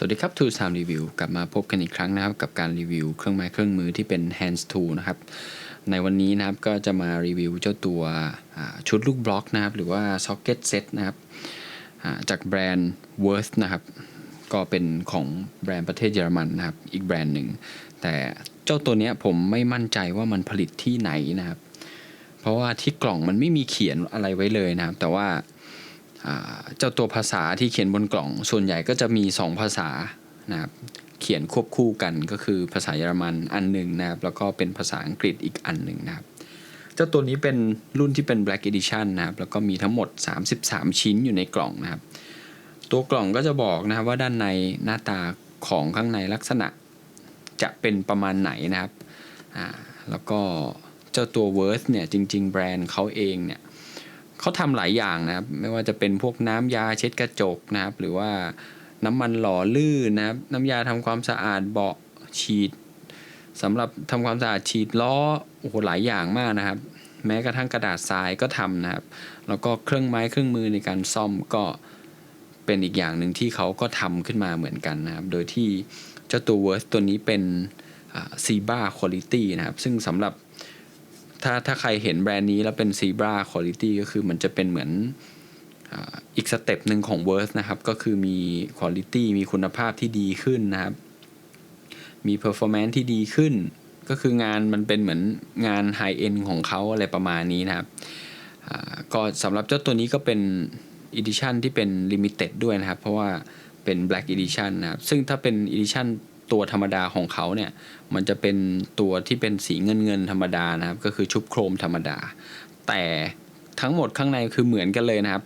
สวัสดีครับ Tools Time Review กลับมาพบกันอีกครั้งนะครับ กับการรีวิวเครื่องไม้เครื่องมือที่เป็น hands tool นะครับ ในวันนี้นะครับก็จะมารีวิวเจ้าตัวชุดลูกบล็อกนะครับ หรือว่า socket set นะครับจากแบรนด์ Worth นะครับ ก็เป็นของแบรนด์ประเทศเยอรมันนะครับ อีกแบรนด์หนึ่ง แต่เจ้าตัวเนี้ยผมไม่มั่นใจว่ามันผลิตที่ไหนนะครับ เพราะว่าที่กล่องมันไม่มีเขียนอะไรไว้เลยนะครับ แต่ว่า เจ้าตัวภาษาที่เขียนบนกล่อง ส่วนใหญ่ก็จะมี 2 ภาษานะครับเขียนควบคู่กันก็คือภาษาเยอรมันอันหนึ่งนะครับแล้วก็เป็นภาษาอังกฤษอีกอันหนึ่งนะครับเจ้าตัวนี้เป็นรุ่นที่เป็น Black Edition นะครับแล้วก็มีทั้งหมด 33 ชิ้นอยู่ในกล่องนะครับ ตัวกล่องก็จะบอกนะครับว่าด้านในหน้าตาของข้างในลักษณะจะเป็นประมาณไหนนะครับอ่าแล้วก็เจ้าตัว Worth เนี่ยจริง ๆ แบรนด์เขาเองเนี่ย เขาทำหลายอย่างนะครับ ไม่ว่าจะเป็นพวกน้ำยาเช็ดกระจกนะครับ หรือว่าน้ำมันหล่อลื่นนะครับ น้ำยาทำความสะอาดเบาะฉีดสำหรับทำความสะอาดฉีดล้อโอ้โหหลายอย่างมากนะครับ แม้กระทั่งกระดาษทรายก็ทำนะครับ แล้วก็เครื่องไม้เครื่องมือในการซ่อมก็เป็นอีกอย่างหนึ่งที่เขาก็ทำขึ้นมาเหมือนกันนะครับ โดยที่เจ้าตัว Worth ตัวนี้เป็นซีบ้าคุณ i t y นะครับ ซึ่งสำหรับ ถ้าถ้าใครเห็นแบรนด์นี้แล้วเป็น Zebra Quality ก็คือมันจะเป็นเหมือนอีกสเต็ปหนึ่งของ Worth นะครับ ก็คือมี Quality มีคุณภาพที่ดีขึ้นนะครับ มี Performance ที่ดีขึ้น ก็คืองานมันเป็นเหมือนงาน High End ของเขาอะไรประมาณนี้นะครับก็สำหรับเจ้าตัวนี้ก็เป็น Edition ที่เป็น Limited ด้วยนะครับ เพราะว่าเป็น Black Edition นะครับ ซึ่งถ้าเป็น Edition ตัวธรรมดาของเขาเนี่ยมันจะเป็นตัวที่เป็นสีเงินเงินธรรมดานะครับ ก็คือชุบโครมธรรมดา แต่ทั้งหมดข้างในคือเหมือนกันเลยนะครับ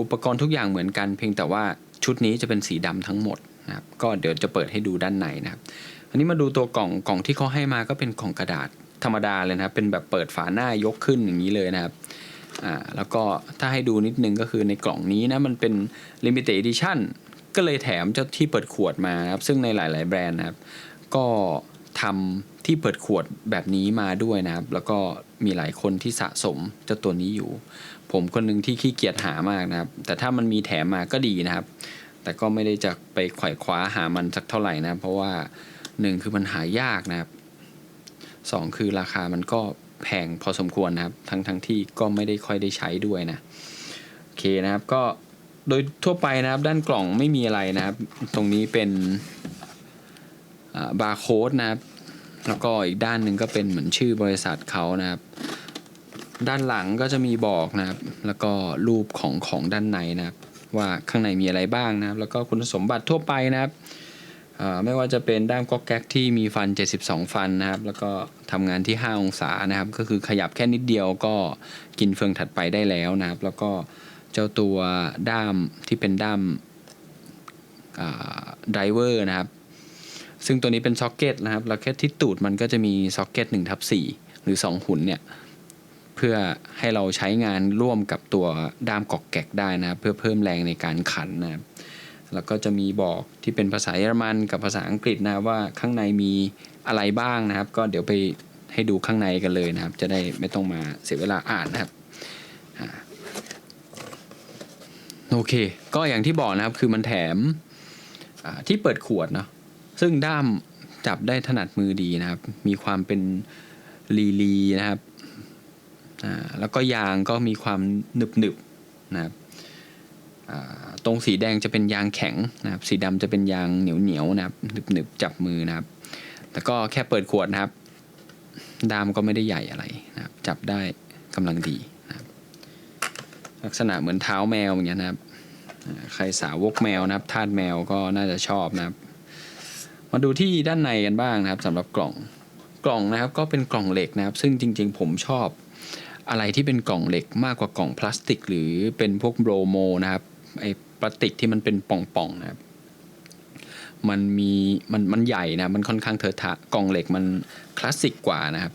อุปกรณ์ทุกอย่างเหมือนกัน เพียงแต่ว่าชุดนี้จะเป็นสีดำทั้งหมดนะครับ ก็เดี๋ยวจะเปิดให้ดูด้านในนะครับ อันนี้มาดูตัวกล่องกล่องที่เขาให้มาก็เป็นกล่องกระดาษธรรมดาเลยนะครับ เป็นแบบเปิดฝาหน้ายกขึ้นอย่างนี้เลยนะครับ อ่าแล้วก็ถ้าให้ดูนิดนึงก็คือในกล่องนี้นะมันเป็น limited edition ก็เลยแถมเจ้าที่เปิดขวดมาครับซึ่งในหลาย ๆ แบรนด์นะครับ ก็ทำที่เปิดขวดแบบนี้มาด้วยนะครับ แล้วก็มีหลายคนที่สะสมเจ้าตัวนี้อยู่ ผมคนหนึ่งที่ขี้เกียจหามากนะครับ แต่ถ้ามันมีแถมมาก็ดีนะครับ แต่ก็ไม่ได้จะไปไขว่คว้าหามันสักเท่าไหร่นะ เพราะว่าหนึ่งคือมันหายากนะครับสองคือราคามันก็แพงพอสมควรนะครับ ทั้งทั้งที่ก็ไม่ได้ค่อยได้ใช้ด้วยนะ โอเคนะครับก็ โดยทั่วไปนะครับด้านกล่องไม่มีอะไรนะครับ ตรงนี้เป็นบาร์โค้ดนะครับ แล้วก็อีกด้านหนึ่งก็เป็นเหมือนชื่อบริษัทเขานะครับ ด้านหลังก็จะมีบอกนะครับ แล้วก็รูปของของด้านในนะครับ ว่าข้างในมีอะไรบ้างนะครับ แล้วก็คุณสมบัติทั่วไปนะครับไม่ว่าจะเป็นด้ามก๊อกแก๊กที่มีฟัน 72 ฟันนะครับ แล้วก็ทำงานที่ 5 องศานะครับ ก็คือขยับแค่นิดเดียวก็กินเฟืองถัดไปได้แล้วนะครับ แล้วก็ เจ้าตัวด้ามที่เป็นด้ามไดเวอร์นะครับ ซึ่งตัวนี้เป็นซ็อกเก็ตนะครับแล้วแค่ที่ตูดมันก็จะมีซ็อกเก็ต1ทับ4หรือ 2 หุ่นเนี่ย เพื่อให้เราใช้งานร่วมกับตัวด้ามกอกแกกได้นะครับ เพื่อเพิ่มแรงในการขันนะครับ แล้วก็จะมีบอกที่เป็นภาษาเยอรมันกับภาษาอังกฤษนะครับว่าข้างในมีอะไรบ้างนะครับ ก็เดี๋ยวไปให้ดูข้างในกันเลยนะครับ จะได้ไม่ต้องมาเสียเวลาอ่านนะครับอ่า โอเค ก็อย่างที่บอกนะครับ คือมันแถมที่เปิดขวดเนาะซึ่งด้ามจับได้ถนัดมือดีนะครับ มีความเป็นลีลีนะครับแล้วก็ยางก็มีความหนึบหนึบนะครับตรงสีแดงจะเป็นยางแข็งนะครับ สีดำจะเป็นยางเหนียวเหนียวนะครับหนึบหนึบจับมือนะครับแต่ก็แค่เปิดขวดนะครับด้ามก็ไม่ได้ใหญ่อะไรนะครับ จับได้กำลังดี ลักษณะเหมือนเท้าแมวอย่างเงี้ยนะครับ ใครสาวกแมวนะครับทาสแมวก็น่าจะชอบนะครับ มาดูที่ด้านในกันบ้างนะครับสำหรับกล่องกล่องนะครับก็เป็นกล่องเหล็กนะครับ ซึ่งจริง ๆ ผมชอบอะไรที่เป็นกล่องเหล็กมากกว่ากล่องพลาสติก หรือเป็นพวกโบรโมนะครับไอ้พลาสติกที่มันเป็นป่องๆนะครับมันมีมันมันใหญ่นะมันค่อนข้างเทอะทะกล่องเหล็กมันคลาสสิกกว่านะครับ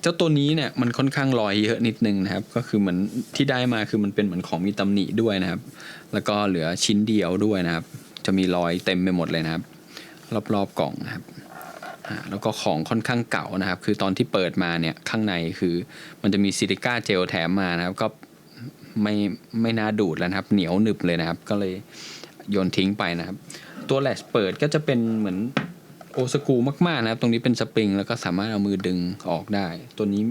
เจ้าตัวนี้เนี่ยมันค่อนข้างลอยเยอะนิดนึงนะครับ ก็คือเหมือนที่ได้มาคือมันเป็นเหมือนของมีตำหนิด้วยนะครับ แล้วก็เหลือชิ้นเดียวด้วยนะครับ จะมีรอยเต็มไปหมดเลยนะครับ รอบๆกล่องนะครับแล้วก็ของค่อนข้างเก่านะครับ คือตอนที่เปิดมาเนี่ยข้างในคือมันจะมีซิลิก้าเจลแถมมานะครับ ก็ไม่ไม่น่าดูดแล้วนะครับ เหนียวหนึบเลยนะครับ ก็เลยโยนทิ้งไปนะครับ ตัวแลชเปิดก็จะเป็นเหมือน โอสกูมากๆนะครับ ตรงนี้เป็นสปริงแล้วก็สามารถเอามือดึงออกได้ ตัวนี้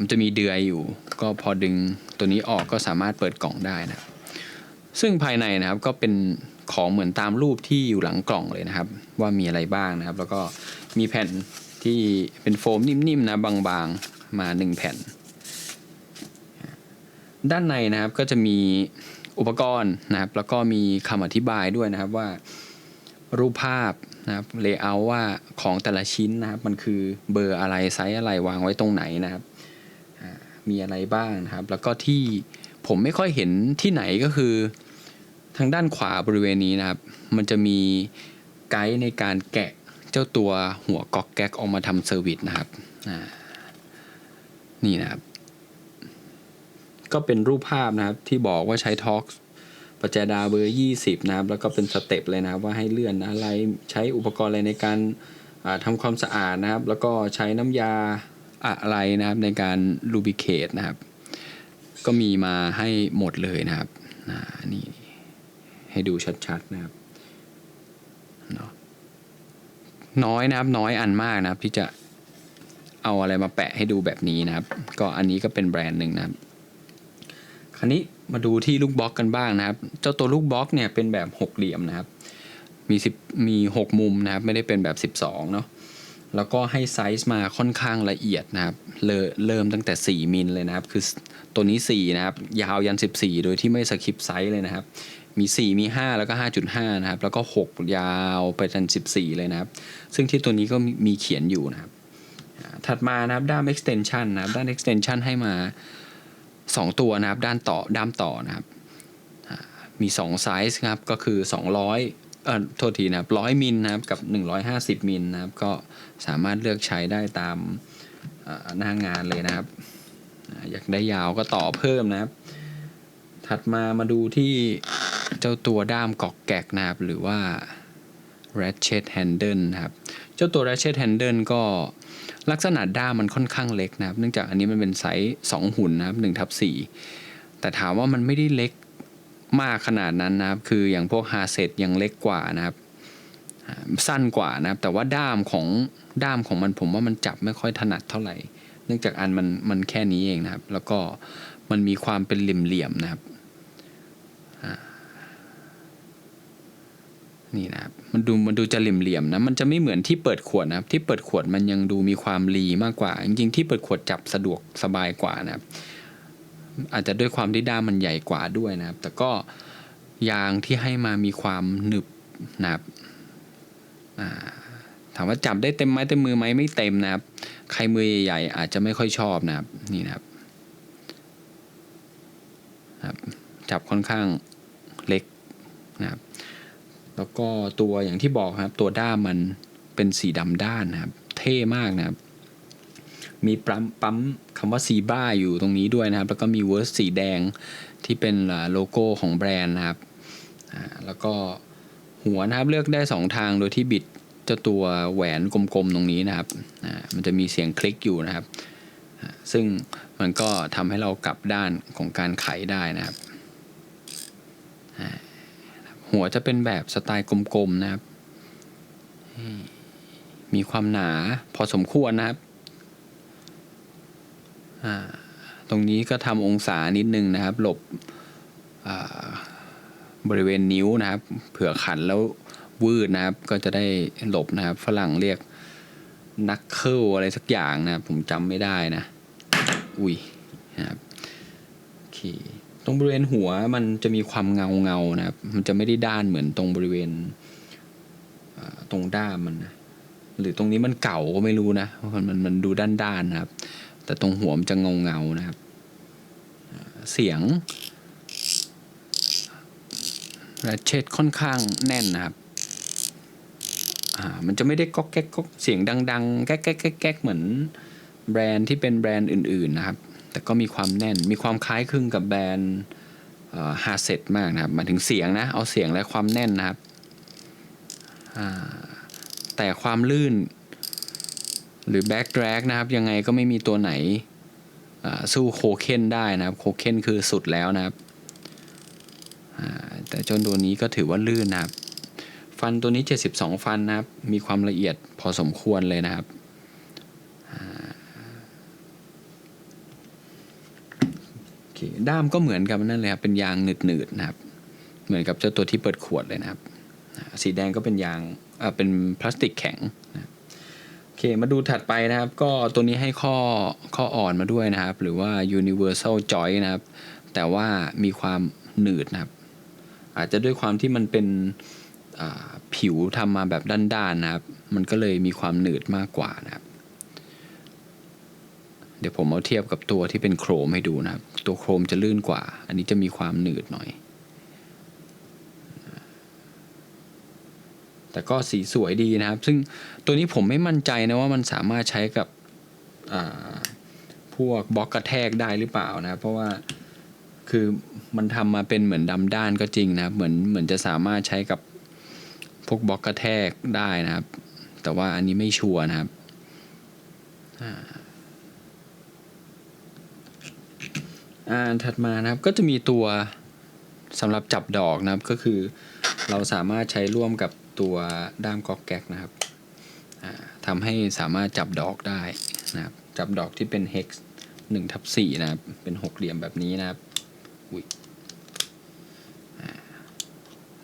มันจะมีเดือยอยู่ ก็พอดึงตัวนี้ออกก็สามารถเปิดกล่องได้นะครับ ซึ่งภายในนะครับก็เป็นของเหมือนตามรูปที่อยู่หลังกล่องเลยนะครับ ว่ามีอะไรบ้างนะครับ แล้วก็มีแผ่นที่เป็นโฟมนิ่มๆนะบางๆมาหนึ่งแผ่น ด้านในนะครับก็จะมีอุปกรณ์นะครับ แล้วก็มีคำอธิบายด้วยนะครับว่ารูปภาพ นะครับเลเยอร์ว่าของแต่ละชิ้นนะครับมันคือเบอร์อะไรไซส์อะไรวางไว้ตรงไหนนะครับมีอะไรบ้างนะครับ แล้วก็ที่ผมไม่ค่อยเห็นที่ไหนก็คือ ทางด้านขวาบริเวณนี้นะครับ มันจะมีไกด์ในการแกะเจ้าตัวหัวก๊อกแก๊กออกมาทำเซอร์วิสนะครับนี่นะครับ ก็เป็นรูปภาพนะครับที่บอกว่าใช้ท็อก ปัจจดาเบอร์ 20 นะครับ แล้วก็เป็นสเต็ปเลยนะครับ ว่าให้เลื่อนอะไรใช้อุปกรณ์อะไรในการอ่าทำความสะอาดนะครับ แล้วก็ใช้น้ำยาอะไรนะครับในการลูบิเคทนะครับ ก็มีมาให้หมดเลยนะครับนี่ให้ดูชัดๆนะครับเนาะน้อยนะครับน้อยอันมากนะครับที่จะเอาอะไรมาแปะให้ดูแบบนี้นะครับ ก็อันนี้ก็เป็นแบรนด์หนึ่งนะครับ คราวนี้ มาดูที่ลูกบล็อกกันบ้างนะครับ เจ้าตัวลูกบล็อกเนี่ยเป็นแบบหกเหลี่ยมนะครับ มีสิบมีหกมุมนะครับ ไม่ได้เป็นแบบสิบสองเนาะแล้วก็ให้ไซส์มาค่อนข้างละเอียดนะครับเริ่มเริ่มตั้งแต่ 4มิลเลยนะครับ คือตัวนี้ 4 นะครับ ยาวยัน 14 โดยที่ไม่สคิปไซส์เลยนะครับ มี 4 มี 5 แล้วก็ 5.5 นะครับ แล้วก็ 6 ยาวไปจน14 เลยนะครับ ซึ่งที่ตัวนี้ก็มีเขียนอยู่นะครับ ถัดมานะครับด้าม extension นะครับ ด้าน extension ให้มา 2 ตัวนะครับด้านต่อด้ามต่อนะครับมี2ไซส์ครับก็คือ 200เอ่อโทษทีนะครับ100มิลนะครับกับ 150มิลนะครับก็สามารถเลือกใช้ได้ตามหน้างานเลยนะครับอ่าอยากได้ยาวก็ต่อเพิ่มนะครับ ถัดมามาดูที่เจ้าตัวด้ามกอกแกกนะครับหรือว่า ratchet handle นะครับ เจ้าตัว ratchet handle ก็ ลักษณะด้ามมันค่อนข้างเล็กนะครับ เนื่องจากอันนี้มันเป็นไซส์2หุ่นนะครับ1ทับ4แต่ถามว่ามันไม่ได้เล็กมากขนาดนั้นนะครับ คืออย่างพวกฮาเซตยังเล็กกว่านะครับ สั้นกว่านะครับ แต่ว่าด้ามของด้ามของมันผมว่ามันจับไม่ค่อยถนัดเท่าไหร่ เนื่องจากอันมันมันแค่นี้เองนะครับ แล้วก็มันมีความเป็นเหลี่ยมๆนะครับ นี่นะครับมันดูมันดูจะเหลี่ยมๆนะมันจะไม่เหมือนที่เปิดขวดนะครับ ที่เปิดขวดมันยังดูมีความรีมากกว่า จริงๆที่เปิดขวดจับสะดวกสบายกว่านะครับ อาจจะด้วยความที่ด้ามมันใหญ่กว่าด้วยนะครับ แต่ก็ยางที่ให้มามีความหนึบนะครับถามว่าจับได้เต็มไม้เต็มมือไหมไม่เต็มนะครับ ใครมือใหญ่ๆอาจจะไม่ค่อยชอบนะครับนี่นะครับนะครับ จับค่อนข้างเล็กนะครับ แล้วก็ตัวอย่างที่บอกครับตัวด้ามมันเป็นสีดำด้านนะครับ เท่มากนะครับ มีปั๊มปั๊มคำว่าซีบ้าอยู่ตรงนี้ด้วยนะครับ แล้วก็มีเวิร์สสีแดงที่เป็นโลโก้ของแบรนด์นะครับแล้วก็หัวนะครับเลือกได้ 2 ทางโดยที่บิดเจ้าตัวแหวนกลมๆตรงนี้นะครับมันจะมีเสียงคลิกอยู่นะครับ ซึ่งมันก็ทำให้เรากลับด้านของการไขได้นะครับ หัวจะเป็นแบบสไตล์กลมๆนะครับอืมมีความหนาพอสมควรนะครับอ่าตรงนี้ก็ทำองศานิดนึงนะครับ หลบอ่าบริเวณนิ้วนะครับ เผื่อขันแล้ววืดนะครับ ก็จะได้หลบนะครับ ฝรั่งเรียกนักเคิลอะไรสักอย่างนะครับ ผมจำไม่ได้นะ อุ้ยนะครับโอเค ตรงบริเวณหัวมันจะมีความเงาเงานะครับ มันจะไม่ได้ด้านเหมือนตรงบริเวณตรงด้ามมันนะหรือตรงนี้มันเก่าก็ไม่รู้นะมันมันมันดูด้านด้านๆนะครับ แต่ตรงหัวมันจะเงาเงานะครับ เสียงแรเชตค่อนข้างแน่นนะครับอ่ามันจะไม่ได้ก๊อกแก๊กก๊อกเสียงดัง ๆ แก๊กแก๊กแก๊กเหมือนแบรนด์ที่เป็นแบรนด์อื่น ๆ นะครับ แต่ก็มีความแน่นมีความคล้ายคลึงกับแบรนด์ฮาเซตมากนะครับมาถึงเสียงนะเอาเสียงและความแน่นนะครับแต่ความลื่น หรือแบ็ก d ดรกนะครับ ยังไงก็ไม่มีตัวไหนสู้โคเคนได้นะครับโคเคนคือสุดแล้วนะครับแต่จนตัวนี้ก็ถือว่าลื่นนะครับ ฟันตัวนี้ 72 ฟันนะครับ มีความละเอียดพอสมควรเลยนะครับอ่าโอ เคด้ามก็เหมือนกับนั่นเลยครับเป็นยางหนืดๆนะครับเหมือนกับเจ้าตัวที่เปิดขวดเลยนะครับ สีแดงก็เป็นยางอ่าเป็นพลาสติกแข็งนะโอเคมาดูถัดไปนะครับ ก็ตัวนี้ให้ข้อข้ออ่อนมาด้วยนะครับ หรือว่า universal joint นะครับ แต่ว่ามีความหนืดนะครับ อาจจะด้วยความที่มันเป็นผิวทำมาแบบด้านๆนะครับ มันก็เลยมีความหนืดมากกว่านะครับ เดี๋ยวผมเอาเทียบกับตัวที่เป็นโครมให้ดูนะครับ ตัวโครมจะลื่นกว่า อันนี้จะมีความหนืดหน่อย แต่ก็สีสวยดีนะครับ ซึ่งตัวนี้ผมไม่มั่นใจนะว่ามันสามารถใช้กับพวกบล็อกกระแทกได้หรือเปล่านะ เพราะว่าคือมันทำมาเป็นเหมือนดำด้านก็จริงนะครับ เหมือนเหมือนจะสามารถใช้กับพวกบล็อกกระแทกได้นะครับ แต่ว่าอันนี้ไม่ชัวร์นะครับ อ่าถัดมานะครับก็จะมีตัวสำหรับจับดอกนะครับก็คือ เราสามารถใช้ร่วมกับตัวด้ามก๊อกแก๊กนะครับอ่าทำให้สามารถจับดอกได้นะครับจับดอกที่เป็น hex 1ทับ4นะครับ เป็นหกเหลี่ยมแบบนี้นะครับอุ้ยอ่า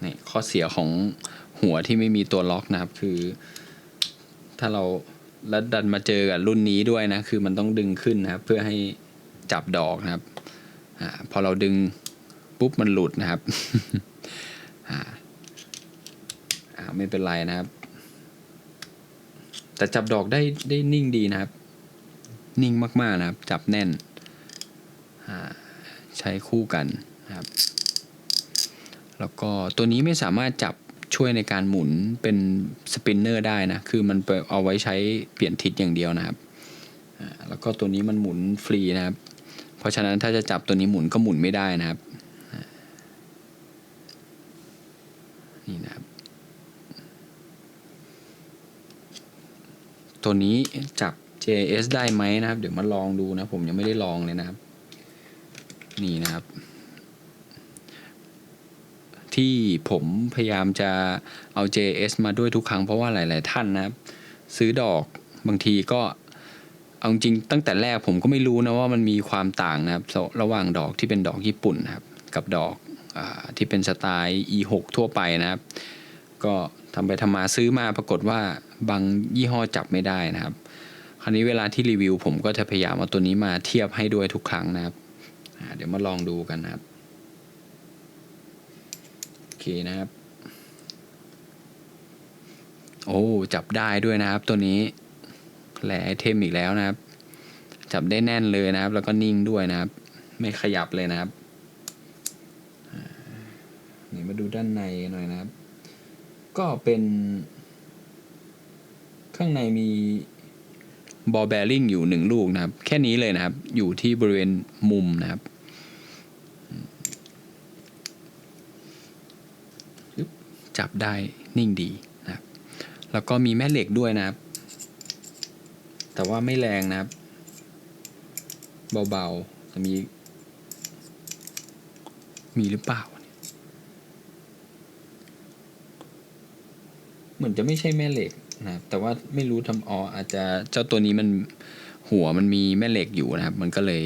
นี่ข้อเสียของหัวที่ไม่มีตัวล็อกนะครับคือ ถ้าเราแล้วดันมาเจอกับรุ่นนี้ด้วยนะ คือมันต้องดึงขึ้นนะครับ เพื่อให้จับดอกนะครับ อพอเราดึงปุ๊บมันหลุดนะครับไม่เป็นไรนะครับ แต่จับดอกได้ได้นิ่งดีนะครับ นิ่งมากๆนะครับ จับแน่นใช้คู่กันนะครับ แล้วก็ตัวนี้ไม่สามารถจับช่วยในการหมุนเป็นสปินเนอร์ได้นะ คือมันเอาไว้ใช้เปลี่ยนทิศอย่างเดียวนะครับ แล้วก็ตัวนี้มันหมุนฟรีนะครับ เพราะฉะนั้นถ้าจะจับตัวนี้หมุนก็หมุนไม่ได้นะครับนี่นะครับตัวนี้จับ JS ได้ไหมนะครับ เดี๋ยวมาลองดูนะผมยังไม่ได้ลองเลยนะครับ นี่นะครับ ที่ผมพยายามจะเอา JS มาด้วยทุกครั้งเพราะว่าหลาย ๆ ท่านนะครับ ซื้อดอกบางทีก็ เอาจริงตั้งแต่แรกผมก็ไม่รู้นะว่ามันมีความต่างนะครับ ระหว่างดอกที่เป็นดอกญี่ปุ่นนะครับ กับดอกอที่เป็นสไตล์ E6 ทั่วไปนะครับ ก็ทำไปทำมาซื้อมาปรากฏว่าบางยี่ห้อจับไม่ได้นะครับ คราวนี้เวลาที่รีวิว ผมก็จะพยายามเอาตัวนี้มาเทียบให้ด้วยทุกครั้งนะครับเดี๋ยวมาลองดูกันนะครับโอเคนะครับ โอ้จับได้ด้วยนะครับตัวนี้ แหลไอเทมอีกแล้วนะครับ จับได้แน่นเลยนะครับ แล้วก็นิ่งด้วยนะครับ ไม่ขยับเลยนะครับนี่มาดูด้านในหน่อยนะครับ ก็เป็นข้างในมีบอลแบริ่งอยู่หนึ่งลูกนะครับ แค่นี้เลยนะครับ อยู่ที่บริเวณมุมนะครับจับได้นิ่งดีนะครับ แล้วก็มีแม่เหล็กด้วยนะครับ แต่ว่าไม่แรงนะครับ เบาๆแต่มี มีหรือเปล่า เหมือนจะไม่ใช่แม่เหล็กนะครับแต่ว่าไม่รู้ทำอออาจจะเจ้าตัวนี้มันหัวมันมีแม่เหล็กอยู่นะครับ มันก็เลย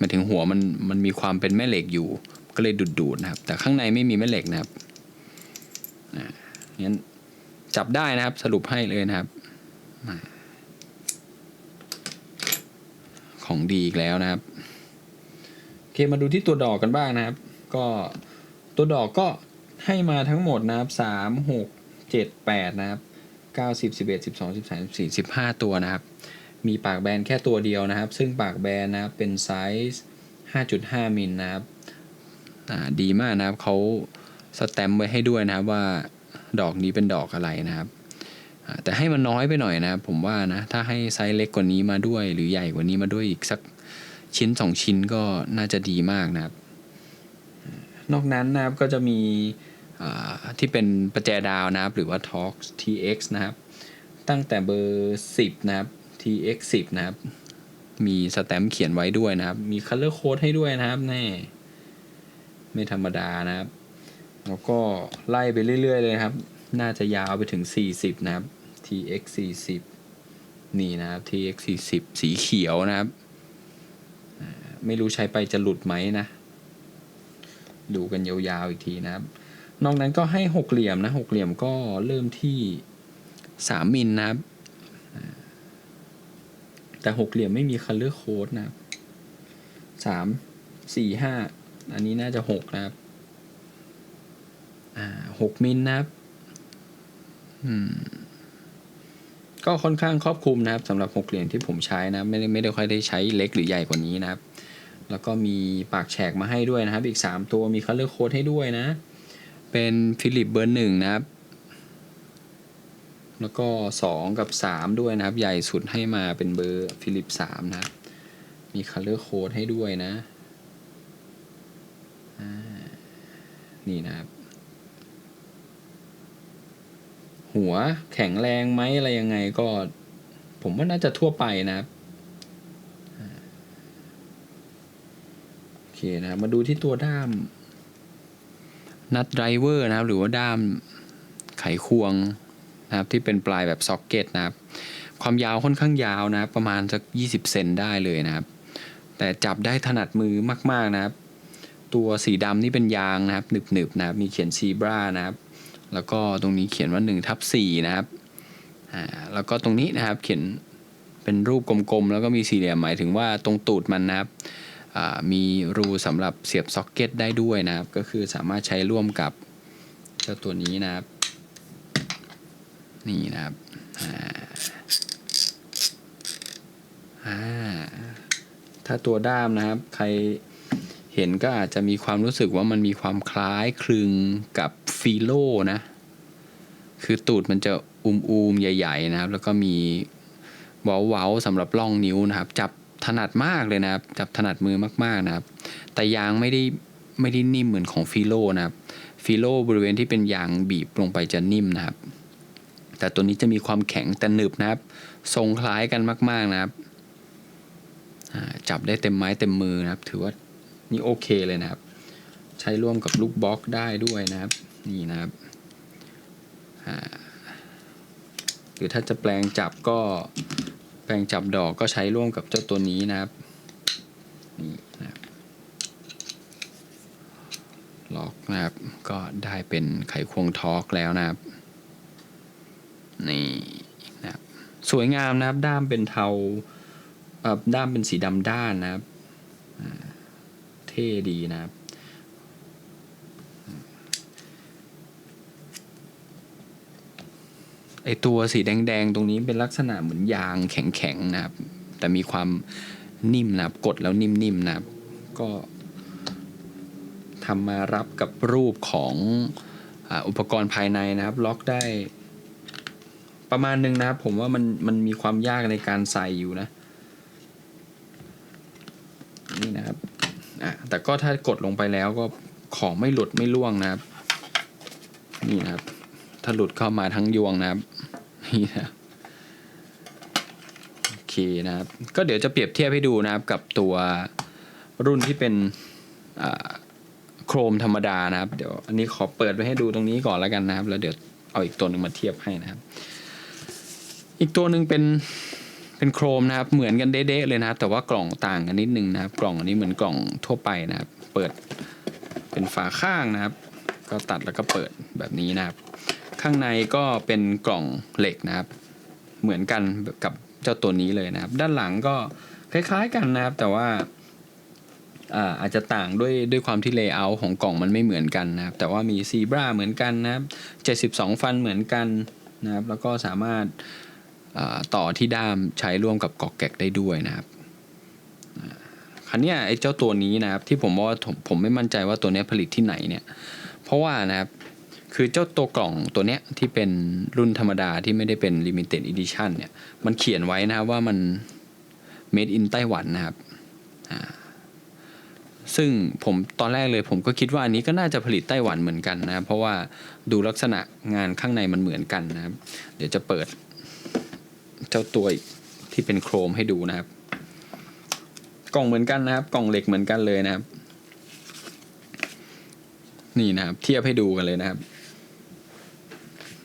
มาถึงหัวมันมันมีความเป็นแม่เหล็กอยู่ ก็เลยดูดๆนะครับ แต่ข้างในไม่มีแม่เหล็กนะครับอ่างั้นจับได้นะครับสรุปให้เลยนะครับอ่า ของดีอีกแล้วนะครับโอเคมาดูที่ตัวดอกกันบ้างนะครับ ก็ตัวดอกก็ให้มาทั้งหมดนะครับสามหกเจ็ดแปดนะครับเก้าสิบสิบเอ็ดสิบสองสิบสามสิบสี่สิบห้าตัวนะครับ มีปากแบนแค่ตัวเดียวนะครับ ซึ่งปากแบนนะครับเป็นไซส์ห้าจุดห้ามิลนะครับดีมากนะครับเขาสแตมป์ไว้ให้ด้วยนะครับว่าดอกนี้เป็นดอกอะไรนะครับ แต่ให้มันน้อยไปหน่อยนะครับผมว่านะ ถ้าให้ไซส์เล็กกว่านี้มาด้วย หรือใหญ่กว่านี้มาด้วยอีกสักชิ้นสองชิ้นก็น่าจะดีมากนะครับ นอกนั้นนะครับก็จะมีที่เป็นประแจดาวนะครับ หรือว่า Torx TX นะครับ ตั้งแต่เบอร์ 10 นะครับ TX 10 นะครับ มีสแตมป์เขียนไว้ด้วยนะครับ มี color code ให้ด้วยนะครับแน่ไม่ธรรมดานะครับ แล้วก็ไล่ไปเรื่อย ๆ เลยครับ น่าจะยาวไปถึง 40 นะครับ TX 40นี่นะครับ TX 40สีเขียวนะครับ ไม่รู้ใช้ไปจะหลุดไหมนะ ดูกันยาวๆอีกทีนะครับ นอกนั้นก็ให้หกเหลี่ยมนะหกเหลี่ยมก็เริ่มที่สามมิลนะครับ แต่หกเหลี่ยมไม่มี color code นะครับสามสี่ห้าอันนี้น่าจะหกนะครับหกมิลนะครับ อืม ก็ค่อนข้างครอบคลุมนะครับสำหรับหกเหลี่ยมที่ผมใช้นะไม่ได้ไม่ได้ค่อยได้ใช้เล็กหรือใหญ่กว่านี้นะครับ แล้วก็มีปากแฉกมาให้ด้วยนะครับ อีก 3 ตัวมี color code ให้ด้วยนะ เป็นฟิลิปเบอร์หนึ่งนะครับ แล้วก็ 2 กับ 3 ด้วยนะครับ ใหญ่สุดให้มาเป็นเบอร์ฟิลิป3นะครับ มี color code ให้ด้วยนะนี่นะครับ หัวแข็งแรงไหมอะไรยังไงก็ ผมว่าน่าจะทั่วไปนะครับโอเคนะครับมาดูที่ตัวด้ามนัดไดรเวอร์นะครับ หรือว่าด้ามไขควงนะครับที่เป็นปลายแบบซ็อกเก็ตนะครับ ความยาวค่อนข้างยาวนะครับ ประมาณสัก 20 เซนได้เลยนะครับ แต่จับได้ถนัดมือมาก ๆนะครับ ตัวสีดำนี่เป็นยางนะครับหนึบๆนะครับ มีเขียนซีบรานะครับ แล้วก็ตรงนี้เขียนว่า1ทับ4นะครับอ่าแล้วก็ตรงนี้นะครับเขียนเป็นรูปกลมๆ แล้วก็มีสี่เหลี่ยมหมายถึงว่าตรงตูดมันนะครับมีรูสำหรับเสียบซ็อกเก็ตได้ด้วยนะครับ ก็คือสามารถใช้ร่วมกับเจ้าตัวนี้นะครับ นี่นะครับถ้าตัวด้ามนะครับ ใคร เห็นก็อาจจะมีความรู้สึกว่ามันมีความคล้ายคลึงกับฟีโลนะ คือตูดมันจะอุมๆใหญ่ ๆ นะครับ แล้วก็มีเว้าๆสำหรับล่องนิ้วนะครับ จับถนัดมากเลยนะครับ จับถนัดมือมากๆนะครับ แต่ยางไม่ได้ไม่ได้นิ่มเหมือนของฟีโลนะครับฟีโลบริเวณที่เป็นยางบีบลงไปจะนิ่มนะครับ แต่ตัวนี้จะมีความแข็งแต่หนึบนะครับ ทรงคล้ายกันมาก ๆนะครับจับได้เต็มไม้เต็มมือนะครับ ถือว่า นี่โอเคเลยนะครับ ใช้ร่วมกับลูกบล็อกได้ด้วยนะครับ นี่นะครับหรือถ้าจะแปลงจับก็แปลงจับดอกก็ใช้ร่วมกับเจ้าตัวนี้นะครับนี่นะครับล็อกนะครับก็ได้เป็นไขควงทอร์กแล้วนะครับนี่นะครับสวยงามนะครับด้ามเป็นเทาเอ่อด้ามเป็นสีดำด้านนะครับ ท่ดีนะครับไอตัวสีแดงๆ ตรงนี้เป็นลักษณะเหมือนยางแข็งๆนะครับ แต่มีความนิ่มนะครับ กดแล้วนิ่มๆนะครับ ก็ทำมารับกับรูปของอ,อุปกรณ์ภายในนะครับ ล็อกได้ประมาณหนึ่งนะครับ ผมว่ามันมันมีความยากในการใส่อยู่นะ นี่นะครับอะ แต่ก็ถ้ากดลงไปแล้วก็ของไม่หลุดไม่ล่วงนะครับ นี่นะครับ ถ้าหลุดเข้ามาทั้งยวงนะครับ นี่นะโอเคนะครับ ก็เดี๋ยวจะเปรียบเทียบให้ดูนะครับกับตัวรุ่นที่เป็นโครมธรรมดานะครับ เดี๋ยวอันนี้ขอเปิดไว้ให้ดูตรงนี้ก่อนแล้วกันนะครับ แล้วเดี๋ยวเอาอีกตัวหนึ่งมาเทียบให้นะครับ อีกตัวหนึ่งเป็น เป็นโครมนะครับ เหมือนกันเด๊ะๆเลยนะครับ แต่ว่ากล่องต่างกันนิดนึงนะครับ กล่องอันนี้เหมือนกล่องทั่วไปนะครับ เปิดเป็นฝาข้างนะครับ ก็ตัดแล้วก็เปิดแบบนี้นะครับ ข้างในก็เป็นกล่องเหล็กนะครับ เหมือนกันกับเจ้าตัวนี้เลยนะครับ ด้านหลังก็คล้ายๆกันนะครับ แต่ว่าอาอาจจะต่างด้วยด้วยความที่เลเยอร์ของกล่องมันไม่เหมือนกันนะครับ แต่ว่ามีซีบราเหมือนกันนะครับ 72 ฟันเหมือนกันนะครับ แล้วก็สามารถ ต่อที่ด้ามใช้ร่วมกับกอกแกกได้ด้วยนะครับคันนี้ไอ้เจ้าตัวนี้นะครับที่ผมว่าผมผมไม่มั่นใจว่าตัวนี้ผลิตที่ไหนเนี่ยเพราะว่านะครับคือเจ้าตัวกล่องตัวเนี้ยที่เป็นรุ่นธรรมดาที่ไม่ได้เป็น limited edition เนี่ยมันเขียนไว้นะครับว่ามัน made in ไต้หวันนะครับซึ่งผมตอนแรกเลยผมก็คิดว่าอันนี้ก็น่าจะผลิตไต้หวันเหมือนกันนะครับเพราะว่าดูลักษณะงานข้างในมันเหมือนกันนะครับ เดี๋ยวจะเปิด เจ้าตัวที่เป็นโครมให้ดูนะครับ กล่องเหมือนกันนะครับ กล่องเหล็กเหมือนกันเลยนะครับ นี่นะครับ เทียบให้ดูกันเลยนะครับ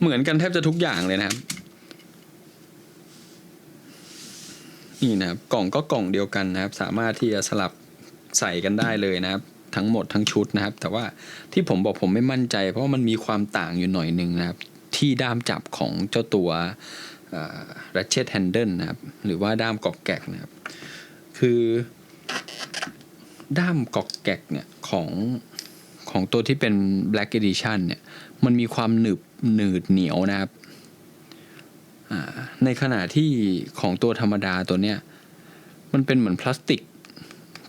เหมือนกันแทบจะทุกอย่างเลยนะครับนี่นะครับกล่องก็กล่องเดียวกันนะครับ สามารถที่จะสลับใส่กันได้เลยนะครับ ทั้งหมดทั้งชุดนะครับ แต่ว่าที่ผมบอกผมไม่มั่นใจ เพราะมันมีความต่างอยู่หน่อยหนึ่งนะครับ ที่ด้ามจับของเจ้าตัว ratchet handle นะครับ หรือว่าด้ามกอกแกกนะครับ คือด้ามกอกแกกเนี่ยของของตัวที่เป็น black edition เนี่ย มันมีความหนึบหนืดเหนียวนะครับ ในขณะที่ของตัวธรรมดาตัวเนี้ย มันเป็นเหมือนพลาสติก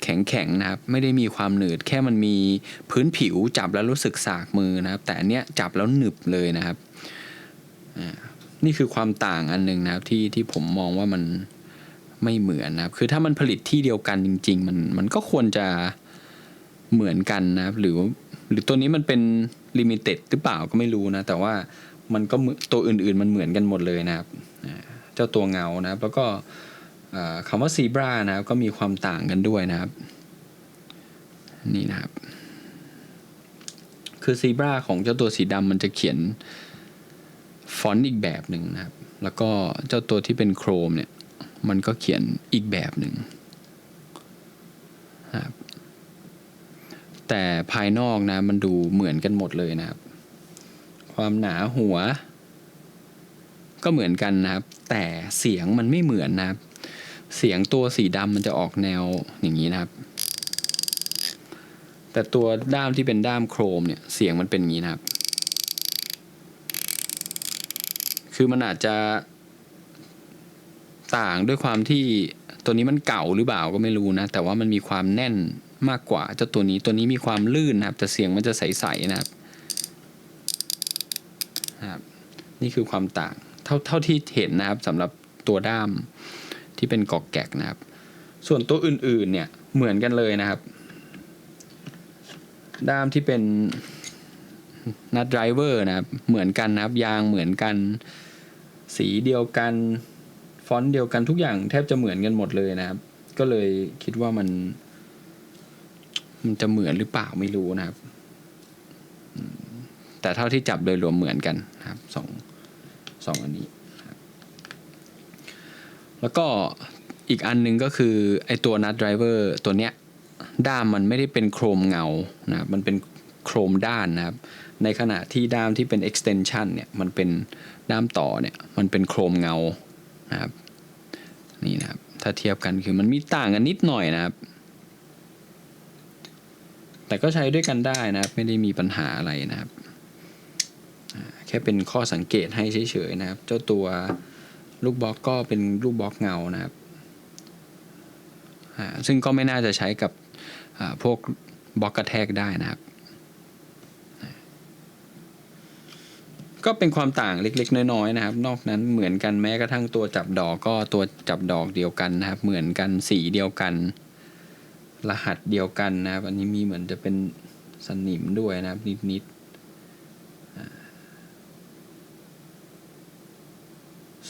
แข็งๆนะครับ ไม่ได้มีความหนืด แค่มันมีพื้นผิวจับแล้วรู้สึกสากมือนะครับ แต่อันเนี้ยจับแล้วหนึบเลยนะครับ นี่คือความต่างอันหนึ่งนะครับที่ที่ผมมองว่ามันไม่เหมือนนะครับ คือถ้ามันผลิตที่เดียวกันจริง ๆ มันมันก็ควรจะเหมือนกันนะครับ หรือหรือตัวนี้มันเป็นลิมิเต็ดหรือเปล่าก็ไม่รู้นะ แต่ว่ามันก็ตัวอื่นๆมันเหมือนกันหมดเลยนะครับ เจ้าตัวเงานะครับ แล้วก็คำว่าซีบรานะครับก็มีความต่างกันด้วยนะครับ นี่นะครับ คือซีบราของเจ้าตัวสีดำมันจะเขียน ฟอนต์อีกแบบหนึ่งนะครับ แล้วก็เจ้าตัวที่เป็นโครมเนี่ย มันก็เขียนอีกแบบหนึ่งนะครับแต่ภายนอกนะมันดูเหมือนกันหมดเลยนะครับ ความหนาหัว ก็เหมือนกันนะครับ แต่เสียงมันไม่เหมือนนะครับ เสียงตัวสีดำมันจะออกแนวอย่างนี้นะครับ แต่ตัวด้ามที่เป็นด้ามโครมเนี่ยเสียงมันเป็นอย่างนี้นะครับ คือมันอาจจะต่างด้วยความที่ตัวนี้มันเก่าหรือเปล่าก็ไม่รู้นะ แต่ว่ามันมีความแน่นมากกว่าเจ้าตัวนี้ตัวนี้มีความลื่นนะครับ แต่เสียงมันจะใสๆนะครับนะครับ นี่คือความต่างเท่าเท่าที่เห็นนะครับสำหรับตัวด้ามที่เป็นกอกแกกนะครับ ส่วนตัวอื่นๆเนี่ยเหมือนกันเลยนะครับ ด้ามที่เป็นนัดไดรเวอร์นะครับ เหมือนกันนะครับ ยางเหมือนกัน สีเดียวกัน ฟอนต์เดียวกันทุกอย่างแทบจะเหมือนกันหมดเลยนะครับ ก็เลยคิดว่ามัน มันจะเหมือนหรือเปล่าไม่รู้นะครับ แต่เท่าที่จับโดยรวมเหมือนกันนะครับสองสองอันนี้แล้วก็อีกอันหนึงก็คือไอตัวนัดไดรเวอร์ตัวเนี้ยด้ามมันไม่ได้เป็นโครมเงานะครับมันเป็นโครมด้านนะครับ ในขณะที่ด้ามที่เป็น extension เนี่ยมันเป็นด้ามต่อเนี่ยมันเป็นโครมเงานะครับนี่นะครับถ้าเทียบกันคือมันมีต่างกันนิดหน่อยนะครับ แต่ก็ใช้ด้วยกันได้นะครับไม่ได้มีปัญหาอะไรนะครับ แค่เป็นข้อสังเกตให้เฉยๆนะครับ เจ้าตัวลูกบล็อกก็เป็นลูกบล็อกเงานะครับซึ่งก็ไม่น่าจะใช้กับพวกบล็อกกระแทกได้นะครับ ก็เป็นความต่างเล็กๆ น้อยๆนะครับ นอกนั้นเหมือนกันแม้กระทั่งตัวจับดอกก็ตัวจับดอกเดียวกันนะครับ เหมือนกันสีเดียวกัน รหัสเดียวกันนะครับ อันนี้มีเหมือนจะเป็นสนิมด้วยนะครับ นิดๆ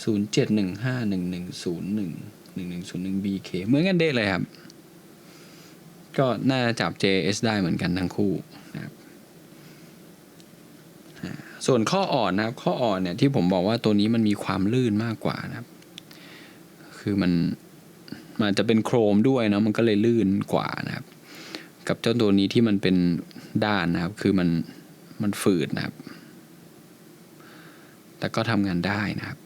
ศูนย์เจ็ดหนึ่งห้าหนึ่งหนึ่งศูนย์หนึ่งหนึ่งหนึ่งศูนย์หนึ่ง BK เหมือนกันเด้เลยครับ ก็น่าจะจับ JS ได้เหมือนกันทั้งคู่นะครับ ส่วนข้ออ่อนนะครับ ข้ออ่อนเนี่ยที่ผมบอกว่าตัวนี้มันมีความลื่นมากกว่านะครับ คือมันมันจะเป็นโครมด้วยเนาะมันก็เลยลื่นกว่านะครับ กับเจ้าตัวนี้ที่มันเป็นด้านนะครับ คือมันมันฝืดนะครับ แต่ก็ทำงานได้นะครับ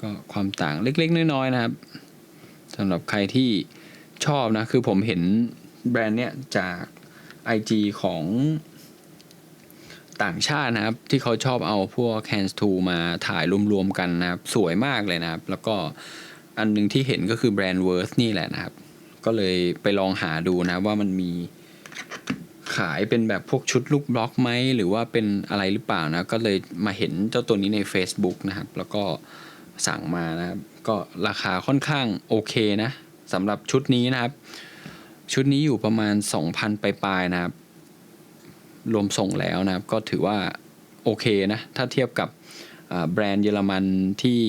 ก็ความต่างเล็กๆ น้อยๆนะครับสำหรับใครที่ชอบนะ คือผมเห็นแบรนด์เนี้ยจาก IG ของ ต่างชาตินะครับ ที่เขาชอบเอาพวก hands to มาถ่ายรวมๆกันนะครับ สวยมากเลยนะครับ แล้วก็อันนึงที่เห็นก็คือแบรนด์ Worth นี่แหละนะครับ ก็เลยไปลองหาดูนะว่ามันมีขายเป็นแบบพวกชุดลูกบล็อกไหมหรือว่าเป็นอะไรหรือเปล่านะ ก็เลยมาเห็นเจ้าตัวนี้ใน Facebook นะครับ แล้วก็สั่งมานะครับ ก็ราคาค่อนข้างโอเคนะสำหรับชุดนี้นะครับ ชุดนี้อยู่ประมาณ 2,000 ปลายๆนะครับ รวมส่งแล้วนะครับ ก็ถือว่าโอเคนะ ถ้าเทียบกับแบรนด์เยอรมันที่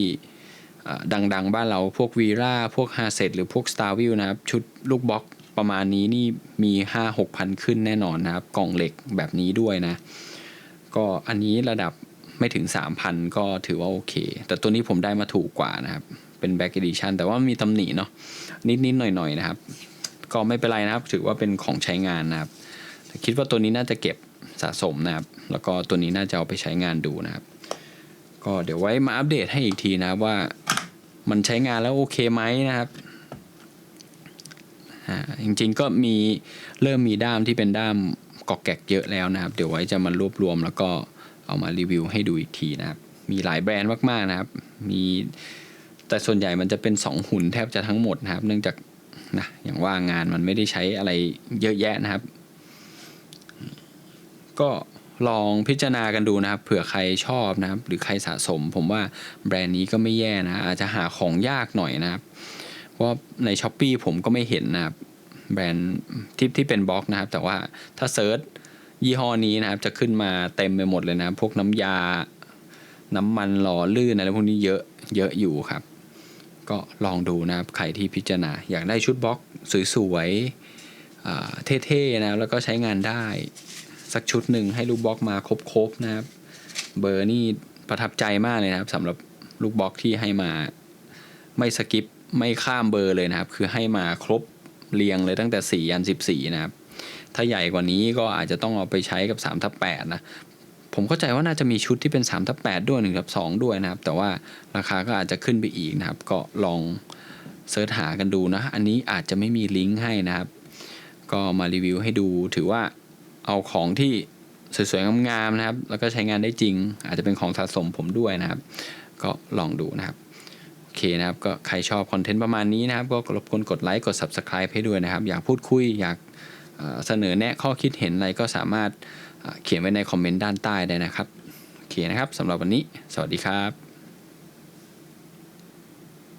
ดังๆ บ้านเราพวกวีราพวกฮาเซตหรือพวก Star v i e w นะครับ ชุดลูกบล็อกประมาณนี้นี่มี 5 6 พันขึ้นแน่นอนนะครับ กล่องเหล็กแบบนี้ด้วยนะ ก็อันนี้ระดับไม่ถึง 3,000 ก็ถือว่าโอเค แต่ตัวนี้ผมได้มาถูกกว่านะครับ เป็น Back Edition แต่ว่ามีตำหนิเนาะนิดๆหน่อยๆนะครับ ก็ไม่เป็นไรนะครับ ถือว่าเป็นของใช้งานนะครับคิดว่าตัวนี้น่าจะเก็บ สะสมนะครับ แล้วก็ตัวนี้น่าจะเอาไปใช้งานดูนะครับ ก็เดี๋ยวไว้มาอัปเดตให้อีกทีนะว่ามันใช้งานแล้วโอเคไหมนะครับจริงๆก็มีเริ่มมีด้ามที่เป็นด้ามกอกแกกเยอะแล้วนะครับ เดี๋ยวไว้จะมารวบรวมแล้วก็เอามารีวิวให้ดูอีกทีนะครับ มีหลายแบรนด์มากๆนะครับ มีแต่ส่วนใหญ่มันจะเป็น 2 หุ่นแทบจะทั้งหมดนะครับ เนื่องจากนะอย่างว่างานมันไม่ได้ใช้อะไรเยอะแยะนะครับ ก็ลองพิจารณากันดูนะครับ เผื่อใครชอบนะครับ หรือใครสะสม ผมว่าแบรนด์นี้ก็ไม่แย่นะ อาจจะหาของยากหน่อยนะครับ เพราะในช้อปปีผมก็ไม่เห็นนะครับ แบรนด์ที่ที่เป็นบล็อกนะครับ แต่ว่าถ้าเซิร์ชยี่ห้อนี้นะครับ จะขึ้นมาเต็มไปหมดเลยนะพวกน้ำยา น้ำมันหล่อลื่นอะไรพวกนี้เยอะเยอะอยู่ครับ ก็ลองดูนะครับ ใครที่พิจารณาอยากได้ชุดบล็อกสวยๆเท่ๆนะแล้วก็ใช้งานได้ สักชุดหนึ่งให้ลูกบล็อกมาครบๆนะครับ เบอร์นี่ประทับใจมากเลยนะครับสำหรับลูกบล็อกที่ให้มา ไม่สกิปไม่ข้ามเบอร์เลยนะครับ คือให้มาครบเรียงเลยตั้งแต่ 4 ยัน 14 นะครับ ถ้าใหญ่กว่านี้ก็อาจจะต้องเอาไปใช้กับ3ทับ8นะ ผมเข้าใจว่าน่าจะมีชุดที่เป็น3ทับ8ด้วย1ทับ2ด้วยนะครับ แต่ว่าราคาก็อาจจะขึ้นไปอีกนะครับ ก็ลองเสิร์ชหากันดูนะ อันนี้อาจจะไม่มีลิงก์ให้นะครับ ก็มารีวิวให้ดูถือว่า เอาของที่สวยๆงามๆนะครับ แล้วก็ใช้งานได้จริง อาจจะเป็นของสะสมผมด้วยนะครับ ก็ลองดูนะครับโอเคนะครับก็ใครชอบคอนเทนต์ประมาณนี้นะครับ ก็รบกวนกดไลค์กด Subscribe ให้ด้วยนะครับ อยากพูดคุยอยากเสนอแนะข้อคิดเห็นอะไรก็สามารถเขียนไว้ในคอมเมนต์ด้านใต้ได้นะครับโอเคนะครับสำหรับวันนี้ สวัสดีครับ